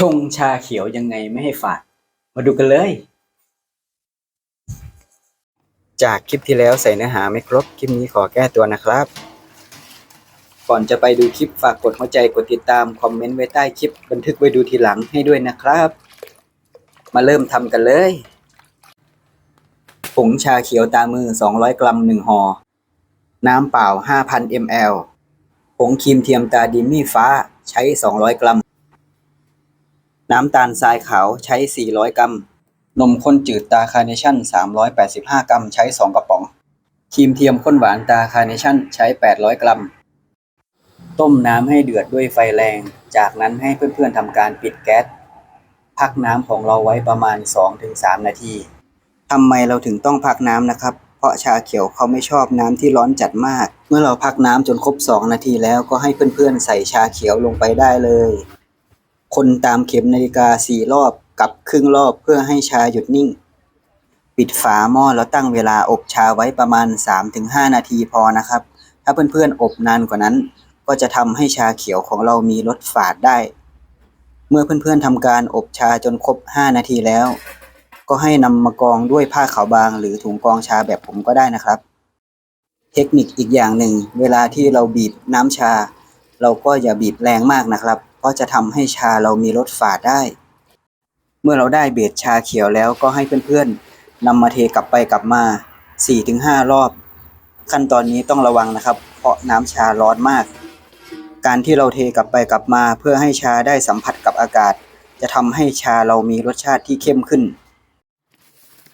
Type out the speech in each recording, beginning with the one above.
ชงชาเขียวยังไงไม่ให้ฝาด มาดูกันเลย จากคลิปที่แล้วใส่เนื้อหาไม่ครบ คลิปนี้ขอแก้ตัวนะครับ ก่อนจะไปดูคลิปฝากกดหัวใจกดติดตาม คอมเมนต์ไว้ใต้คลิป บันทึกไว้ดูทีหลังให้ด้วยนะครับ มาเริ่มทำกันเลยผงชาเขียวตามือ 200 กรัม 1ห่อ น้ำเปล่า 5,000 ml ผงครีมเทียมตาดิมมี่ฟ้าใช้ 200 กรัม น้ำตาลทรายขาวใช้ 400 กรัม นมข้นจืดตาคาร์เนชั่น 385 กรัม ใช้ 2 กระป๋อง ครีมเทียมข้นหวานตาคาร์เนชั่น ใช้ 800 กรัม ต้มน้ำให้เดือดด้วยไฟแรง จากนั้นให้เพื่อนๆทำการปิดแก๊ส พักน้ำของเราไว้ประมาณ 2-3 นาทีทำไมเราถึงต้องพักน้ำนะครับ เพราะชาเขียวเขาไม่ชอบน้ำที่ร้อนจัดมาก เมื่อเราพักน้ำจนครบ 2 นาทีแล้วก็ให้เพื่อนๆใส่ชาเขียวลงไปได้เลย คนตามเข็มนาฬิกา4รอบกับครึ่งรอบเพื่อให้ชาหยุดนิ่ง ปิดฝาหม้อแล้วตั้งเวลาอบชาไว้ประมาณ 3-5 นาทีพอนะครับ ถ้าเพื่อนๆอบนานกว่านั้น ก็จะทำให้ชาเขียวของเรามีรสฝาดได้ เมื่อเพื่อนๆทำการอบชาจนครบ 5 นาทีแล้ว ก็ให้นำมากองด้วยผ้าขาวบาง หรือถุงกรองชาแบบผมก็ได้นะครับ เทคนิคอีกอย่างหนึ่ง เวลาที่เราบีบน้ำชา เราก็อย่าบีบแรงมากนะครับ เพราะจะทำให้ชาเรามีรสฝาดได้ เมื่อเราได้เบสชาเขียวแล้วก็ให้เพื่อนๆนำมาเทกลับไปกลับมา 4-5 รอบ ขั้นตอนนี้ต้องระวังนะครับ เพราะน้ำชาร้อนมาก การที่เราเทกลับไปกลับมาเพื่อให้ชาได้สัมผัสกับอากาศ จะทำให้ชาเรามีรสชาติที่เข้มขึ้น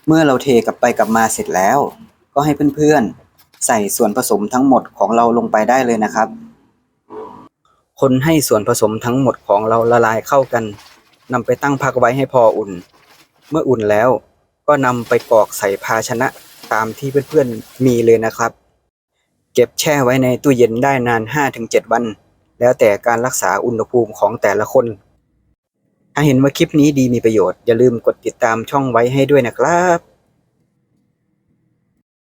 เมื่อเราเทกลับไปกลับมาเสร็จแล้ว ก็ให้เพื่อนๆใส่ส่วนผสมทั้งหมดของเราลงไปได้เลยนะครับ คนให้ส่วนผสมทั้งหมดของเราละลายเข้ากันนำไปตั้งพักไว้ให้พออุ่น เมื่ออุ่นแล้วก็นำไปกรอกใส่ภาชนะตามที่เพื่อนๆมีเลยนะครับ เก็บแช่ไว้ในตู้เย็นได้นาน 5-7 วัน แล้วแต่การรักษาอุณหภูมิของแต่ละคน ถ้าเห็นว่าคลิปนี้ดีมีประโยชน์อย่าลืมกดติดตามช่องไว้ให้ด้วยนะครับ